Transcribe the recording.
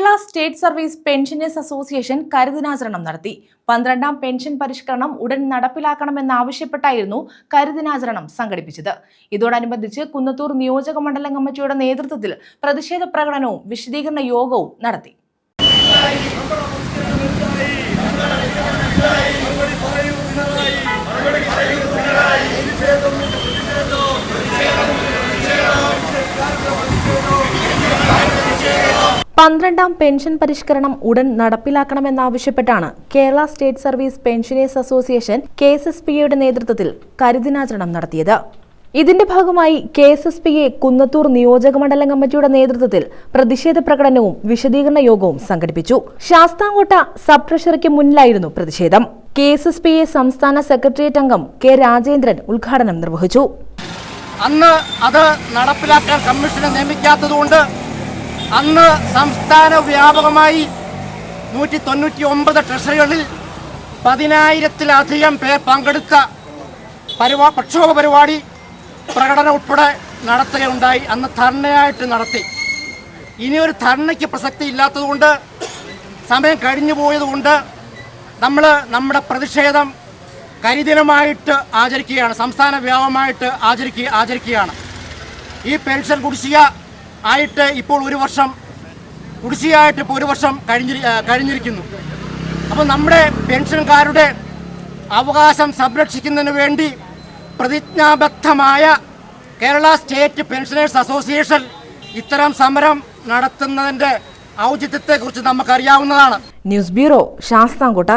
Kerala state service pensioners association കരുദിനാചരണം നടത്തി. പന്ത്രണ്ടാം pension പരിഷ്കരണം ഉടൻ നടപ്പിലാക്കണമെന്നാവശ്യപ്പെട്ടായിരുന്നു കരുദിനാചരണം സംഘടിപ്പിച്ചത്. ഇതോടനുബന്ധിച്ച് കുന്നത്തൂർ നിയോജക മണ്ഡലം കമ്മിറ്റിയുടെ നേതൃത്വത്തിൽ പ്രതിഷേധ പ്രകടനവും വിശദീകരണ യോഗവും നടത്തി. പന്ത്രണ്ടാം പെൻഷൻ പരിഷ്കരണം ഉടൻ നടപ്പിലാക്കണമെന്നാവശ്യപ്പെട്ടാണ് Kerala state service pensioners association K S S P എയുടെ നേതൃത്വത്തിൽ കരുദിനാചരണം നടത്തിയത്. ഇതിന്റെ ഭാഗമായി K S S P A Kunnathur നിയോജക മണ്ഡലം കമ്മിറ്റിയുടെ നേതൃത്വത്തിൽ പ്രതിഷേധ പ്രകടനവും വിശദീകരണ യോഗവും സംഘടിപ്പിച്ചു. ശാസ്താംകോട്ട സബ് ട്രഷറിക്ക് മുന്നിലായിരുന്നു പ്രതിഷേധം. K S S P A സംസ്ഥാന സെക്രട്ടേറിയറ്റ് അംഗം കെ രാജേന്ദ്രൻ ഉദ്ഘാടനം നിർവഹിച്ചു. അന്ന് അത് നടപ്പിലാക്കാൻ കമ്മീഷനെ നിയമിക്കാത്തതുകൊണ്ട് അന്ന് സംസ്ഥാന വ്യാപകമായി നൂറ്റി തൊണ്ണൂറ്റി ഒമ്പത് ട്രഷറികളിൽ പതിനായിരത്തിലധികം പേർ പങ്കെടുത്ത പരിപാ പ്രക്ഷോഭ പരിപാടി പ്രകടനം ഉൾപ്പെടെ നടത്തുകയുണ്ടായി. അന്ന് ധർണയായിട്ട് നടത്തി. ഒരു ധർണയ്ക്ക് പ്രസക്തി ഇല്ലാത്തതുകൊണ്ട് സമയം കഴിഞ്ഞു പോയതുകൊണ്ട് നമ്മൾ നമ്മുടെ പ്രതിഷേധം കരിദിനമായിട്ട് ആചരിക്കുകയാണ്. സംസ്ഥാന വ്യാപകമായിട്ട് ആചരിക്കുക ആചരിക്കുകയാണ്. ഈ പെൻഷൻ കുടിശ്ശിക ആയിട്ട് ഇപ്പോൾ ഒരു വർഷം കുടിശ്ശികയായിട്ട് ഇപ്പോൾ ഒരു വർഷം കഴിഞ്ഞി കഴിഞ്ഞിരിക്കുന്നു. അപ്പോൾ നമ്മുടെ പെൻഷൻകാരുടെ അവകാശം സംരക്ഷിക്കുന്നതിന് വേണ്ടി പ്രതിജ്ഞാബദ്ധമായ കേരള സ്റ്റേറ്റ് പെൻഷനേഴ്സ് അസോസിയേഷൻ ഇത്തരം സമരം നടത്തുന്നതിന്റെ ഔചിത്യത്തെക്കുറിച്ച് നമുക്കറിയാവുന്നതാണ്. News bureau Sasthamcotta.